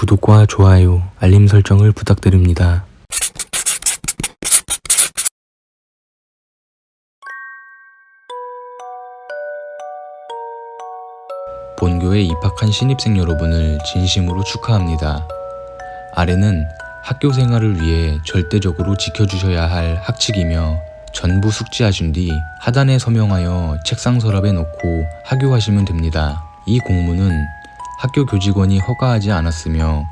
구독과 좋아요, 알림 설정을 부탁드립니다. 본교에 입학한 신입생 여러분을 진심으로 축하합니다. 아래는 학교 생활을 위해 절대적으로 지켜주셔야 할 학칙이며 전부 숙지하신 뒤 하단에 서명하여 책상 서랍에 놓고 하교하시면 됩니다. 이 공문은 학교 교직원이 허가하지 않았으며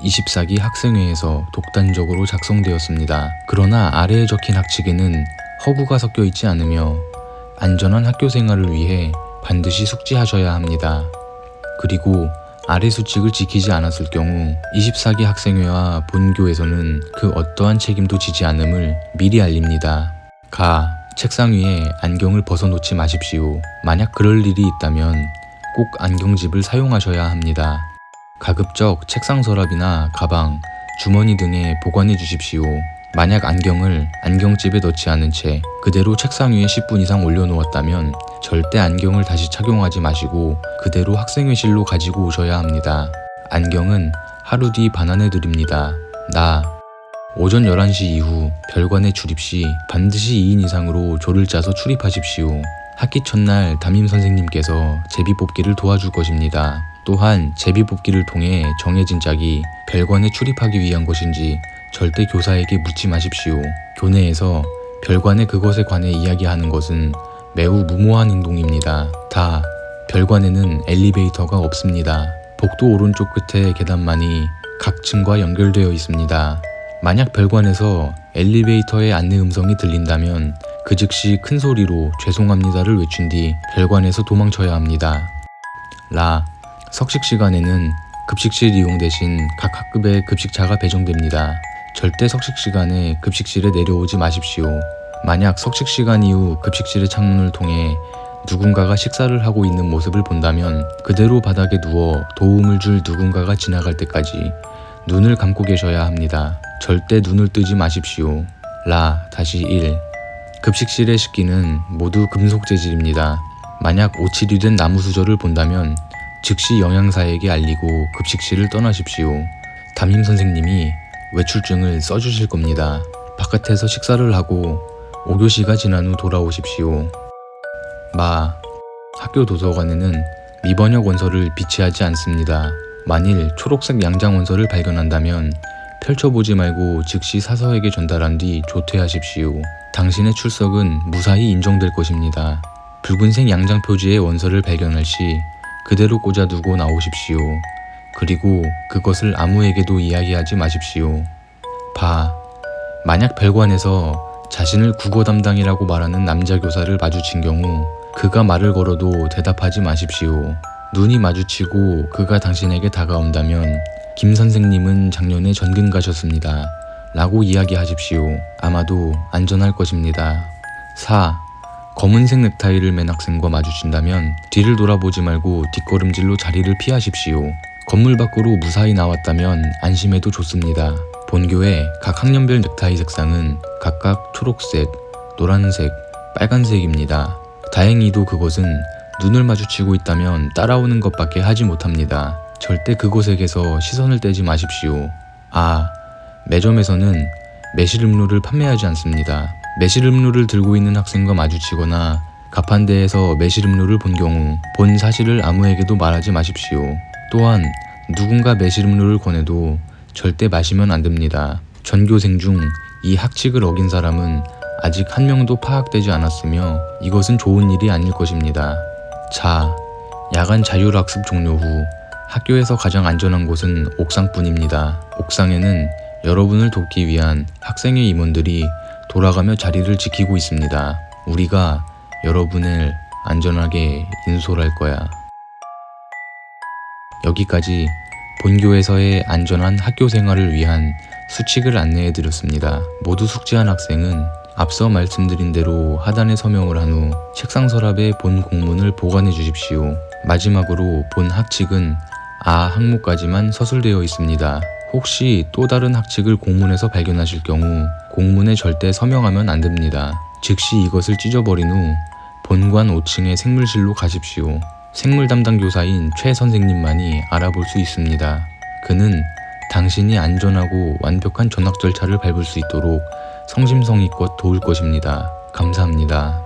24기 학생회에서 독단적으로 작성되었습니다. 그러나 아래에 적힌 학칙에는 허구가 섞여 있지 않으며 안전한 학교 생활을 위해 반드시 숙지하셔야 합니다. 그리고 아래 수칙을 지키지 않았을 경우 24기 학생회와 본교에서는 그 어떠한 책임도 지지 않음을 미리 알립니다. 가. 책상 위에 안경을 벗어놓지 마십시오. 만약 그럴 일이 있다면 꼭 안경집을 사용하셔야 합니다. 가급적 책상 서랍이나 가방, 주머니 등에 보관해 주십시오. 만약 안경을 안경집에 넣지 않은 채 그대로 책상 위에 10분 이상 올려놓았다면 절대 안경을 다시 착용하지 마시고 그대로 학생회실로 가지고 오셔야 합니다. 안경은 하루 뒤 반환해 드립니다. 나 오전 11시 이후 별관에 출입 시 반드시 2인 이상으로 조를 짜서 출입하십시오. 학기 첫날 담임 선생님께서 제비 뽑기를 도와줄 것입니다. 또한 제비 뽑기를 통해 정해진 짝이 별관에 출입하기 위한 것인지 절대 교사에게 묻지 마십시오. 교내에서 별관의 그것에 관해 이야기하는 것은 매우 무모한 행동입니다. 다 별관에는 엘리베이터가 없습니다. 복도 오른쪽 끝에 계단만이 각 층과 연결되어 있습니다. 만약 별관에서 엘리베이터의 안내 음성이 들린다면 그 즉시 큰 소리로 죄송합니다를 외친 뒤 별관에서 도망쳐야 합니다. 라 석식 시간에는 급식실 이용 대신 각 학급에 급식차가 배정됩니다. 절대 석식 시간에 급식실에 내려오지 마십시오. 만약 석식 시간 이후 급식실의 창문을 통해 누군가가 식사를 하고 있는 모습을 본다면 그대로 바닥에 누워 도움을 줄 누군가가 지나갈 때까지 눈을 감고 계셔야 합니다. 절대 눈을 뜨지 마십시오. 라 다시 1 급식실의 식기는 모두 금속 재질입니다. 만약 오칠이 된 나무 수저를 본다면 즉시 영양사에게 알리고 급식실을 떠나십시오. 담임 선생님이 외출증을 써주실 겁니다. 바깥에서 식사를 하고 5교시가 지난 후 돌아오십시오. 마. 학교 도서관에는 미번역 원서를 비치하지 않습니다. 만일 초록색 양장 원서를 발견한다면 펼쳐보지 말고 즉시 사서에게 전달한 뒤 조퇴하십시오. 당신의 출석은 무사히 인정될 것입니다. 붉은색 양장 표지의 원서를 발견할 시 그대로 꽂아두고 나오십시오. 그리고 그것을 아무에게도 이야기하지 마십시오. 바. 만약 별관에서 자신을 국어 담당이라고 말하는 남자 교사를 마주친 경우 그가 말을 걸어도 대답하지 마십시오. 눈이 마주치고 그가 당신에게 다가온다면 김 선생님은 작년에 전근 가셨습니다. 라고 이야기하십시오. 아마도 안전할 것입니다. 4. 검은색 넥타이를 맨 학생과 마주친다면 뒤를 돌아보지 말고 뒷걸음질로 자리를 피하십시오. 건물 밖으로 무사히 나왔다면 안심해도 좋습니다. 본교의 각 학년별 넥타이 색상은 각각 초록색, 노란색, 빨간색입니다. 다행히도 그것은 눈을 마주치고 있다면 따라오는 것밖에 하지 못합니다. 절대 그곳에게서 시선을 떼지 마십시오. 아, 매점에서는 매실 음료를 판매하지 않습니다. 매실 음료를 들고 있는 학생과 마주치거나 가판대에서 매실 음료를 본 경우 본 사실을 아무에게도 말하지 마십시오. 또한 누군가 매실 음료를 권해도 절대 마시면 안 됩니다. 전교생 중 이 학칙을 어긴 사람은 아직 한 명도 파악되지 않았으며 이것은 좋은 일이 아닐 것입니다. 자, 야간 자율학습 종료 후 학교에서 가장 안전한 곳은 옥상뿐입니다. 옥상에는 여러분을 돕기 위한 학생회 임원들이 돌아가며 자리를 지키고 있습니다. 우리가 여러분을 안전하게 인솔할 거야. 여기까지 본교에서의 안전한 학교 생활을 위한 수칙을 안내해 드렸습니다. 모두 숙지한 학생은 앞서 말씀드린 대로 하단에 서명을 한 후 책상 서랍에 본 공문을 보관해 주십시오. 마지막으로 본 학칙은 아 항목까지만 서술되어 있습니다. 혹시 또 다른 학칙을 공문에서 발견하실 경우 공문에 절대 서명하면 안 됩니다. 즉시 이것을 찢어버린 후 본관 5층의 생물실로 가십시오. 생물 담당 교사인 최 선생님만이 알아볼 수 있습니다. 그는 당신이 안전하고 완벽한 전학 절차를 밟을 수 있도록 성심성의껏 도울 것입니다. 감사합니다.